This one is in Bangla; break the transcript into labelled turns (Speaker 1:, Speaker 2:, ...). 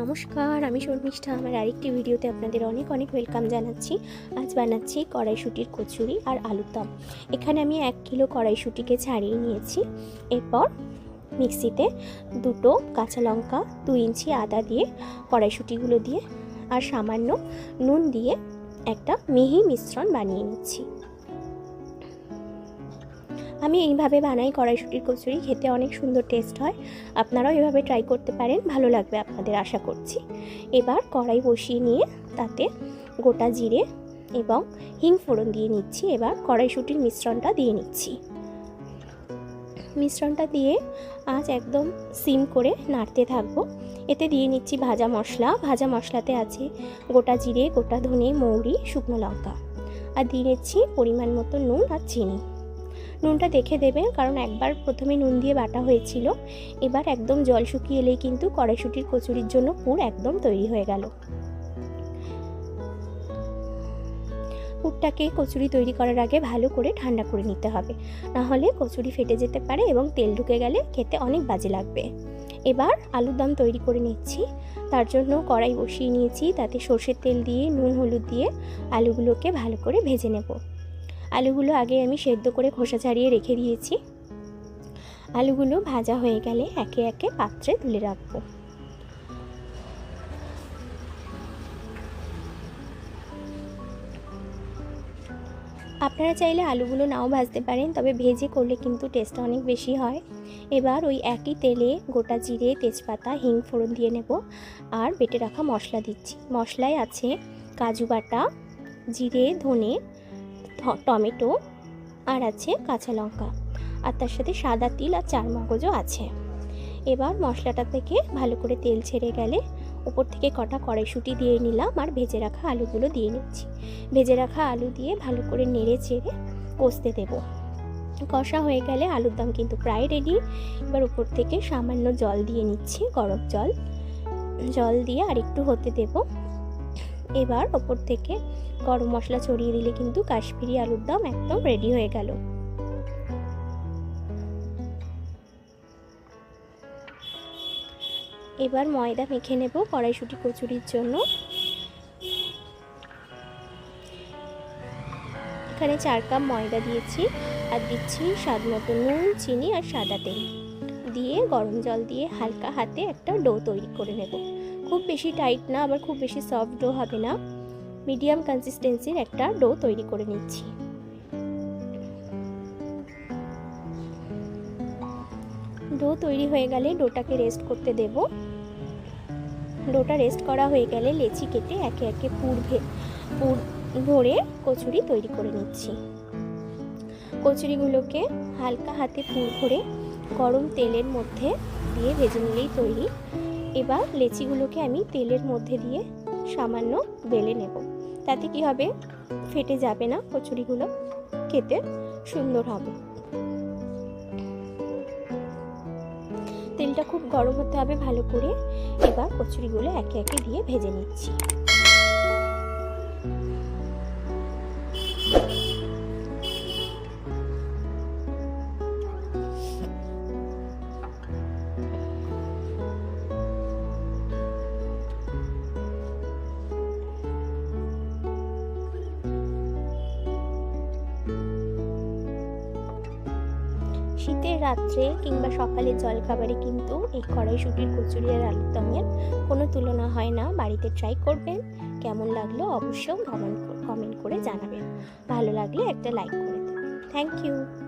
Speaker 1: নমস্কার, আমি শর্মিষ্ঠা। আমার আরেকটি ভিডিওতে আপনাদের অনেক অনেক ওয়েলকাম জানাচ্ছি। আজ বানাচ্ছি কড়াইশুটির কচুরি আর আলুর দম। এখানে আমি এক কিলো কড়াইশুটিকে ছাড়িয়ে নিয়েছি। এরপর মিক্সিতে দুটো কাঁচা লঙ্কা দু ইঞ্চি আদা দিয়ে কড়াইশুটিগুলো দিয়ে আর সামান্য নুন দিয়ে একটা মিহি মিশ্রণ বানিয়ে নিচ্ছি। আমি এইভাবে বানাই কড়াইশুটির কচুরি, খেতে অনেক সুন্দর টেস্ট হয়। আপনারাও এভাবে ট্রাই করতে পারেন, ভালো লাগবে আপনাদের আশা করছি। এবার কড়াই বসিয়ে নিয়ে তাতে গোটা জিরে এবং হিং ফোড়ন দিয়ে নিচ্ছি। এবার কড়াইশুটির মিশ্রণটা দিয়ে নিচ্ছি। মিশ্রণটা দিয়ে আজ একদম সিম করে নাড়তে থাকব। এতে দিয়ে নিচ্ছি ভাজা মশলা। ভাজা মশলাতে আছে গোটা জিরে, গোটা ধনে, মৌরি, শুকনো লঙ্কা। আর দিয়ে নিচ্ছি পরিমাণ মতো নুন আর চিনি। নুনটা দেখে দেবেন, কারণ একবার প্রথমে নুন দিয়ে বাটা হয়েছিল। এবার একদম জল শুকিয়ে এলেই কিন্তু কড়াইশুটির কচুরির জন্য পুর একদম তৈরি হয়ে গেল। পুরটাকে কচুরি তৈরি করার আগে ভালো করে ঠান্ডা করে নিতে হবে। না হলে কচুরি ফেটে যেতে পারে এবং তেল ঢুকে গেলে খেতে অনেক বাজে লাগবে। এবার আলুর দম তৈরি করে নিচ্ছি। তার জন্য কড়াই বসিয়ে নিয়েছি। তাতে সর্ষের তেল দিয়ে, নুন হলুদ দিয়ে আলুগুলোকে ভালো করে ভেজে নেব। আলুগুলো আগে আমি সেদ্ধ করে খোসা ছাড়িয়ে রেখে দিয়েছি। আলুগুলো ভাজা হয়ে গেলে একে একে পাত্রে তুলে রাখব। আপনারা চাইলে আলুগুলো নাও ভাজতে পারেন, তবে ভেজে করলে কিন্তু টেস্টটা অনেক বেশি হয়। এবার ওই একই তেলে গোটা জিরে, তেজপাতা, হিং ফোড়ন দিয়ে নেব আর বেটে রাখা মশলা দিচ্ছি। মশলায় আছে কাজু বাটা, জিরে, ধনে টমেটো আর আছে কাঁচা লঙ্কা। আর তার সাথে সাদা তিল আর চার মগজও আছে। এবার মশলাটা থেকে ভালো করে তেল ছেড়ে গেলে উপর থেকে কটা কড়াইশুঁটি দিয়ে নিলাম আর ভেজে রাখা আলুগুলো দিয়ে নিচ্ছি। ভেজে রাখা আলু দিয়ে ভালো করে নেড়ে চেড়ে কষতে দেব। কষা হয়ে গেলে আলুর দম কিন্তু প্রায় রেডি এবার উপর থেকে সামান্য জল দিয়ে নিচ্ছি, গরম জল। জল দিয়ে আর একটু হতে দেব। এবার ওপর থেকে গরম মশলা ছড়িয়ে দিলে কিন্তু কাশ্মীরি আলুর দম একদম রেডি হয়ে গেল। এবার ময়দা মেখে নেব কড়াইশুটি কচুরির জন্য। এখানে চার কাপ ময়দা দিয়েছি আর দিচ্ছি স্বাদ মতো নুন, চিনি আর সাদা তেল। দিয়ে গরম জল দিয়ে হালকা হাতে একটা ডো তৈরি করে নেব। খুব বেশি টাইট না, আবার খুব বেশি সফট ডো হবে না। মিডিয়াম কনসিস্টেন্সির একটা ডো তৈরি করে নিচ্ছি। ডো তৈরি হয়ে গেলে ডোটাকে রেস্ট করতে দেব। ডোটা রেস্ট করা হয়ে গেলে লেচি কেটে একে একে পুর পুর ভরে কচুরি তৈরি করে নিচ্ছি। কচুরিগুলোকে হালকা হাতে পুর ভরে গরম তেলের মধ্যে দিয়ে ভেজে নিলেই তৈরি। এবার লেচিগুলোকে আমি তেলের মধ্যে দিয়ে সামান্য বেলে নেব। তাতে কি হবে? ফেটে যাবে না কচুরিগুলো। খেতে সুন্দর হবে। তেলটা খুব গরম হতে হবে ভালো করে। এবার কচুরিগুলো একে একে দিয়ে ভেজে নিচ্ছি। শীতের রাত্রে কিংবা সকালে জলখাবারে কিন্তু এই কড়াইশুটির কচুরি আর আলুর দমের কোনো তুলনা হয় না। বাড়িতে ট্রাই করবেন। কেমন লাগল অবশ্যই কমেন্ট কমেন্ট করে জানাবেন। ভালো লাগলে একটা লাইক করে দেবেন। Thank you